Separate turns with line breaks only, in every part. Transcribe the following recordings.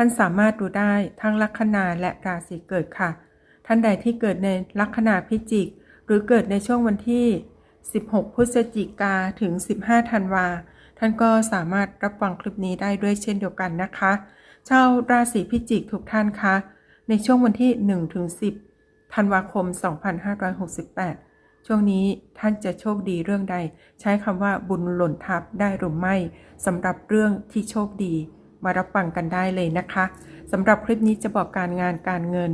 ท่านสามารถดูได้ทั้งลัคนาและราศีเกิดค่ะ ท่านใดที่เกิดในลัคนาพิจิก หรือเกิดในช่วงวันที่ 16 พฤศจิกาถึง 15 ธันวา ท่านก็สามารถรับฟังคลิปนี้ได้ด้วยเช่นเดียวกันนะคะ ชาวราศีพิจิกทุกท่านคะในช่วงวันที่1ถึง10 ธันวาคม 2568 ช่วงนี้ท่านจะโชคดีเรื่องใด ใช้คำว่าบุญหล่นทับได้หรือไม่สำหรับเรื่องที่โชคดี มารับฟังกันได้เลยนะคะสำหรับคลิปนี้จะบอกการงานการเงิน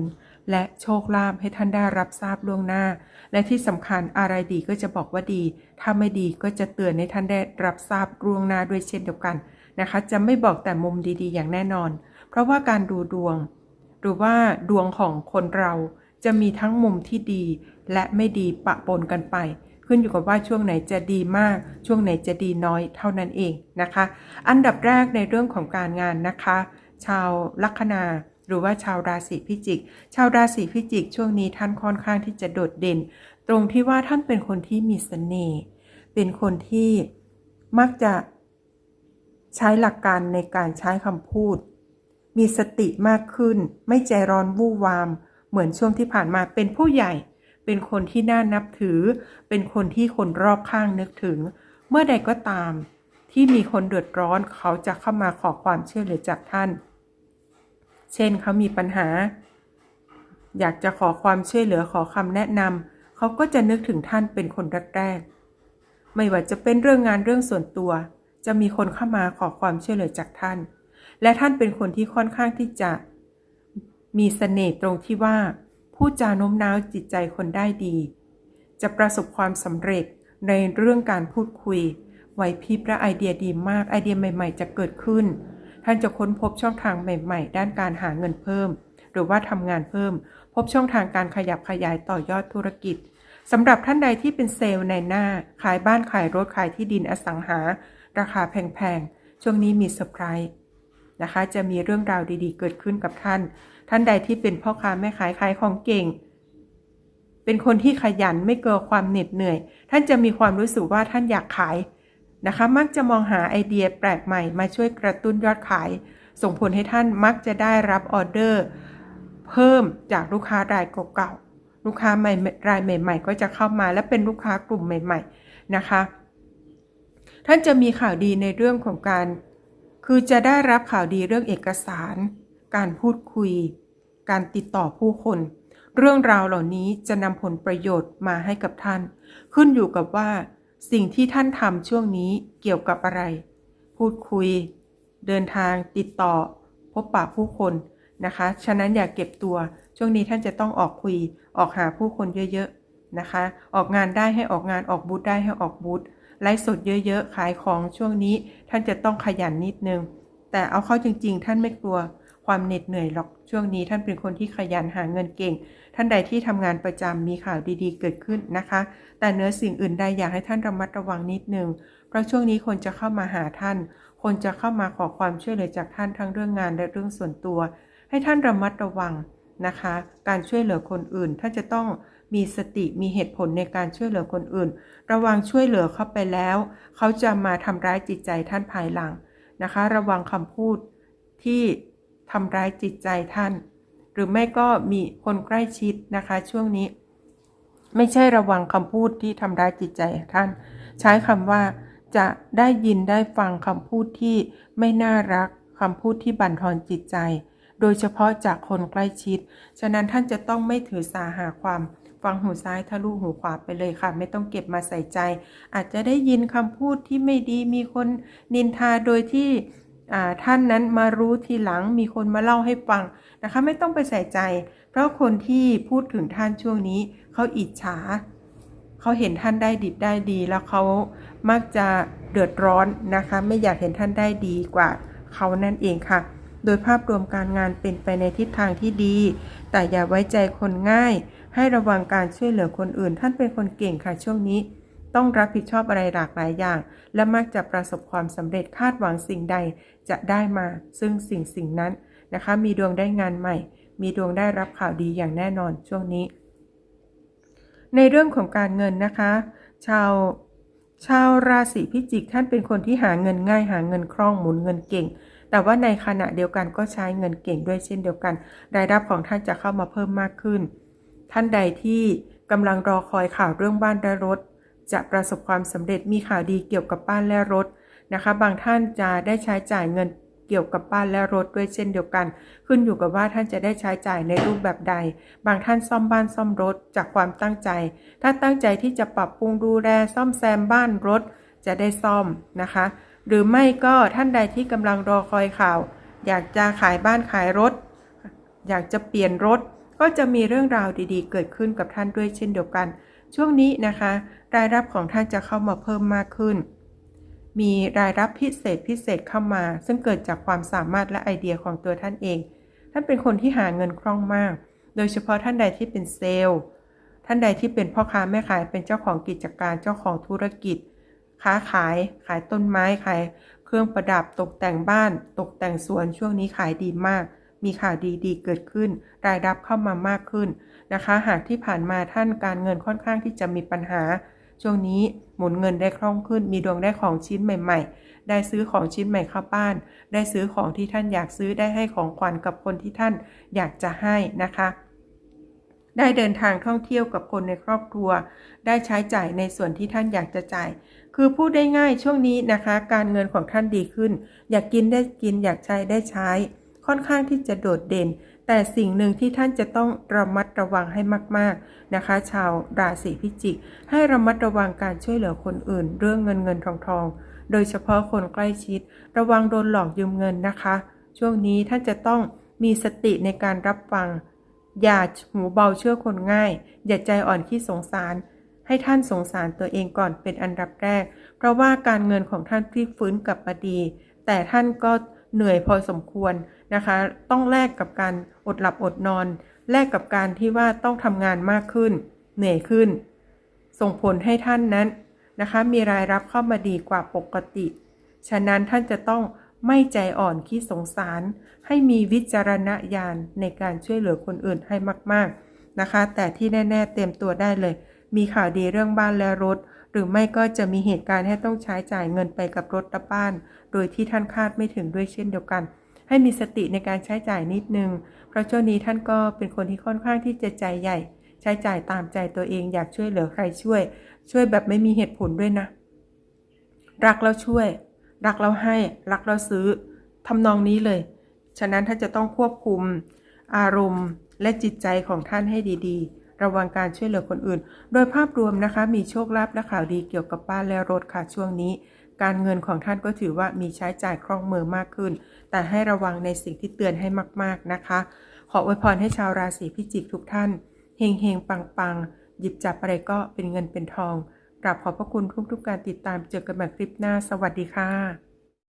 และโชคลาภให้ท่านได้รับทราบล่วงหน้า และที่สำคัญอะไรดีก็จะบอกว่าดี ถ้าไม่ดีก็จะเตือนให้ท่านได้รับทราบล่วงหน้าด้วยเช่นเดียวกันนะคะ จะไม่บอกแต่มุมดีๆ อย่างแน่นอน เพราะว่าการดูดวง หรือว่าดวงของคนเราจะมีทั้งมุมที่ดีและไม่ดีปะปนกันไป ขึ้นอยู่กับว่าช่วงไหนจะดีมาก ช่วงไหนจะดีน้อยเท่านั้นเองนะคะ อันดับแรกในเรื่องของการงานนะคะ ชาวลัคนาหรือว่าชาวราศีพิจิก ชาวราศีพิจิก ช่วงนี้ท่านค่อนข้างที่จะโดดเด่น ตรงที่ว่าท่านเป็นคนที่มีเสน่ห์ เป็นคนที่มักจะใช้หลักการในการใช้คำพูด มีสติมากขึ้น ไม่ใจร้อนวู่วาม เหมือนช่วงที่ผ่านมาเป็นผู้ใหญ่ เป็นคนที่น่านับถือ เป็นคนที่คนรอบข้างนึกถึง เมื่อใดก็ตาม ที่มีคนเดือดร้อนเขาจะเข้ามาขอความช่วยเหลือจากท่าน เช่นเขามีปัญหา อยากจะขอความช่วยเหลือขอคำแนะนำเขาก็จะนึกถึงท่านเป็นคนแรกๆไม่ว่าจะเป็นเรื่องงานเรื่องส่วนตัว จะมีคนเข้ามาขอความช่วยเหลือจากท่าน และท่านเป็นคนที่ค่อนข้างที่จะมีเสน่ห์ตรงที่ว่า พูดจาโน้มน้าวจิตใจคนได้ดี จะประสบความสำเร็จในเรื่องการพูดคุยไหวพริบและไอเดียดีมากไอเดียใหม่ ๆ จะเกิดขึ้น ท่านจะค้นพบช่องทางใหม่ ๆ ด้านการหาเงินเพิ่ม หรือว่าทำงานเพิ่ม พบช่องทางการขยับขยายต่อยอดธุรกิจสำหรับท่านใดที่เป็นเซลล์ในหน้า ขายบ้านขายรถขายที่ดินอสังหา ราคาแพงๆช่วงนี้มีเซอร์ไพรส์ นะคะ จะมีเรื่องราวดีๆ เกิดขึ้นกับท่าน ท่านใดที่เป็นพ่อค้าแม่ขายขายของเก่ง เป็นคนที่ขยันไม่เกินความเหน็ดเหนื่อย ท่านจะมีความรู้สึกว่าท่านอยากขายนะคะ มักจะมองหาไอเดียแปลกใหม่มาช่วยกระตุ้นยอดขาย ส่งผลให้ท่านมักจะได้รับออเดอร์ เพิ่มจากลูกค้ารายเก่าๆลูกค้าใหม่รายใหม่ ๆ ก็จะเข้ามาและเป็นลูกค้ากลุ่มใหม่ ๆ นะคะ ท่านจะมีข่าวดีในเรื่องของการ คือจะได้รับข่าวดีเรื่องเอกสาร การพูดคุย การติดต่อผู้คน เรื่องราวเหล่านี้จะนำผลประโยชน์มาให้กับท่าน ขึ้นอยู่กับว่า สิ่งที่ท่านทำช่วงนี้เกี่ยวกับอะไร พูดคุย เดินทาง ติดต่อ พบปะผู้คนนะคะ ฉะนั้นอย่าเก็บตัว ช่วงนี้ท่านจะต้องออกคุย ออกหาผู้คนเยอะๆนะคะ ออกงานได้ให้ออกงาน ออกบูธได้ให้ออกบูธ ไลฟ์สดเยอะๆ ขายของช่วงนี้ท่านจะต้องขยันนิดนึง แต่เอาเข้าจริง ๆ ท่านไม่กลัวความเหน็ดเหนื่อยหรอกช่วงนี้ท่านเป็นคนที่ขยันหาเงินเก่ง ท่านใดที่ทำงานประจำมีข่าวดีๆ เกิดขึ้นนะคะ แต่เนื้อสิ่งอื่นใดอยากให้ท่านระมัดระวังนิดนึง เพราะช่วงนี้คนจะเข้ามาหาท่าน คนจะเข้ามาขอความช่วยเหลือจากท่านทั้งเรื่องงานและเรื่องส่วนตัว ให้ท่านระมัดระวังนะคะ การช่วยเหลือคนอื่นท่านจะต้อง มีสติมีเหตุผลในการช่วยเหลือคนอื่น ระวังช่วยเหลือเข้าไปแล้ว เขาจะมาทำร้ายจิตใจท่านภายหลังนะคะ ระวังคำพูดที่ทำร้ายจิตใจท่าน หรือไม่ก็มีคนใกล้ชิดนะคะ ช่วงนี้ ไม่ใช่ระวังคำพูดที่ทำร้ายจิตใจท่าน ใช้คำว่าจะได้ยินได้ฟังคำพูดที่ไม่น่ารักคำพูดที่บั่นทอนจิตใจ โดยเฉพาะจากคนใกล้ชิด ฉะนั้นท่านจะต้องไม่ถือสาหาความ ฟังหูซ้ายทะลุหูขวาไปเลยค่ะ ไม่ต้องเก็บมาใส่ใจ อาจจะได้ยินคำพูดที่ไม่ดีมีคนนินทาโดยที่ท่านนั้นมารู้ทีหลังมีคนมาเล่าให้ฟังนะคะ ไม่ต้องไปใส่ใจ เพราะคนที่พูดถึงท่านช่วงนี้ เขาอิจฉาเขาเห็นท่านได้ดิบได้ดีแล้วเขามักจะเดือดร้อนนะคะ ไม่อยากเห็นท่านได้ดีกว่าเขานั่นเองค่ะ โดยภาพรวมการงานเป็นไปในทิศทางที่ดีแแต่อย่าไว้ใจคนง่าย ให้ระวังการช่วยเหลือคนอื่น ท่านเป็นคนเก่งค่ะช่วงนี้ ต้องรับผิดชอบอะไรหลากหลายอย่าง และมักจะประสบความสำเร็จคาดหวังสิ่งใดจะได้มา ซึ่งสิ่งสิ่งนั้นนะคะ มีดวงได้งานใหม่ มีดวงได้รับข่าวดีอย่างแน่นอนช่วงนี้ ในเรื่องของการเงินนะคะ ชาวชาวราศีพิจิกท่านเป็นคนที่หาเงินง่ายหาเงินคล่องหมุนเงินเก่ง แต่ว่าในขณะเดียวกันก็ใช้เงินเก่งด้วยเช่นเดียวกัน รายรับของท่านจะเข้ามาเพิ่มมากขึ้น ท่านใดที่กำลังรอคอยข่าวเรื่องบ้านและรถ จะประสบความสำเร็จมีข่าวดีเกี่ยวกับบ้านและรถนะคะ บางท่านจะได้ใช้จ่ายเงินเกี่ยวกับบ้านและรถด้วยเช่นเดียวกัน ขึ้นอยู่กับว่าท่านจะได้ใช้จ่ายในรูปแบบใด บางท่านซ่อมบ้านซ่อมรถจากความตั้งใจ ถ้าตั้งใจที่จะปรับปรุงดูแลซ่อมแซมบ้านรถจะได้ซ่อมนะคะ หรือไม่ก็ท่านใดที่กำลังรอคอยข่าว อยากจะขายบ้านขายรถ อยากจะเปลี่ยนรถ ก็จะมีเรื่องราวดีๆ เกิดขึ้นกับท่านด้วยเช่นเดียวกัน ช่วงนี้นะคะ รายรับของท่านจะเข้ามาเพิ่มมากขึ้น มีรายรับพิเศษพิเศษเข้ามา ซึ่งเกิดจากความสามารถและไอเดียของตัวท่านเอง ท่านเป็นคนที่หาเงินคล่องมาก โดยเฉพาะท่านใดที่เป็นเซลล์ ท่านใดที่เป็นพ่อค้าแม่ขายเป็นเจ้าของกิจการเจ้าของธุรกิจ ค้าขายขายต้นไม้ขายเครื่องประดับตกแต่งบ้าน ตกแต่งสวนช่วงนี้ขายดีมาก มีข่าวดีๆ เกิดขึ้น รายรับเข้ามามากขึ้นนะคะ หากที่ผ่านมาท่านการเงินค่อนข้างที่จะมีปัญหา ช่วงนี้หมุนเงินได้คล่องขึ้น มีดวงได้ของชิ้นใหม่ ๆ ได้ซื้อของชิ้นใหม่เข้าบ้าน ได้ซื้อของที่ท่านอยากซื้อได้ให้ของขวัญกับคนที่ท่านอยากจะให้นะคะได้เดินทางท่องเที่ยวกับคนในครอบครัว ได้ใช้จ่ายในส่วนที่ท่านอยากจะจ่าย คือพูดได้ง่ายช่วงนี้นะคะ การเงินของท่านดีขึ้น อยากกินได้กินอยากใช้ได้ใช้ ค่อนข้างที่จะโดดเด่น แต่สิ่งหนึ่งที่ท่านจะต้องระมัดระวังให้มาก ๆนะคะ ชาวราศีพิจิก ให้ระมัดระวังการช่วยเหลือคนอื่น เรื่องเงินเงินทองทองโดยเฉพาะคนใกล้ชิด ระวังโดนหลอกยืมเงินนะคะ ช่วงนี้ท่านจะต้องมีสติในการรับฟัง อย่าหูเบาเชื่อคนง่าย อย่าใจอ่อนขี้สงสาร ให้ท่านสงสารตัวเองก่อนเป็นอันดับแรก เพราะว่าการเงินของท่านพลิกฟื้นกลับมาดี แต่ท่านก็เหนื่อยพอสมควร นะคะ ต้องแลกกับการอดหลับอดนอน แลกกับการที่ว่าต้องทำงานมากขึ้น เหนื่อยขึ้น ส่งผลให้ท่านนั้นนะคะ มีรายรับเข้ามาดีกว่าปกติ ฉะนั้นท่านจะต้องไม่ใจอ่อนขี้สงสาร ให้มีวิจารณญาณในการช่วยเหลือคนอื่นให้มากๆนะคะ แต่ที่แน่ ๆ เตรียมตัวได้เลย มีข่าวดีเรื่องบ้านและรถ หรือไม่ก็จะมีเหตุการณ์ให้ต้องใช้จ่ายเงินไปกับรถและบ้าน โดยที่ท่านคาดไม่ถึงด้วยเช่นเดียวกัน ให้มีสติในการใช้จ่ายนิดนึง เพราะช่วงนี้ท่านก็เป็นคนที่ค่อนข้างที่จะใจใหญ่ ใช้จ่ายตามใจตัวเองอยากช่วยเหลือใครช่วย ช่วยแบบไม่มีเหตุผลด้วยนะ รักแล้วช่วย รักแล้วให้ รักแล้วซื้อทำนองนี้เลย ฉะนั้นท่านจะต้องควบคุมอารมณ์และจิตใจของท่านให้ดีๆ ระวังการช่วยเหลือคนอื่น โดยภาพรวมนะคะ มีโชคลาภและข่าวดีเกี่ยวกับบ้านและรถค่ะช่วงนี้ การเงินของท่านก็ถือว่ามีใช้จ่ายคล่องมือมากขึ้น แต่ให้ระวังในสิ่งที่เตือนให้มากๆนะคะ ขออวยพรให้ชาวราศีพิจิกทุกท่านเฮงเฮงปังปังหยิบจับอะไรก็เป็นเงินเป็นทองกราบขอบพระคุณทุกๆการติดตามเจอกันใหม่คลิปหน้า สวัสดีค่ะ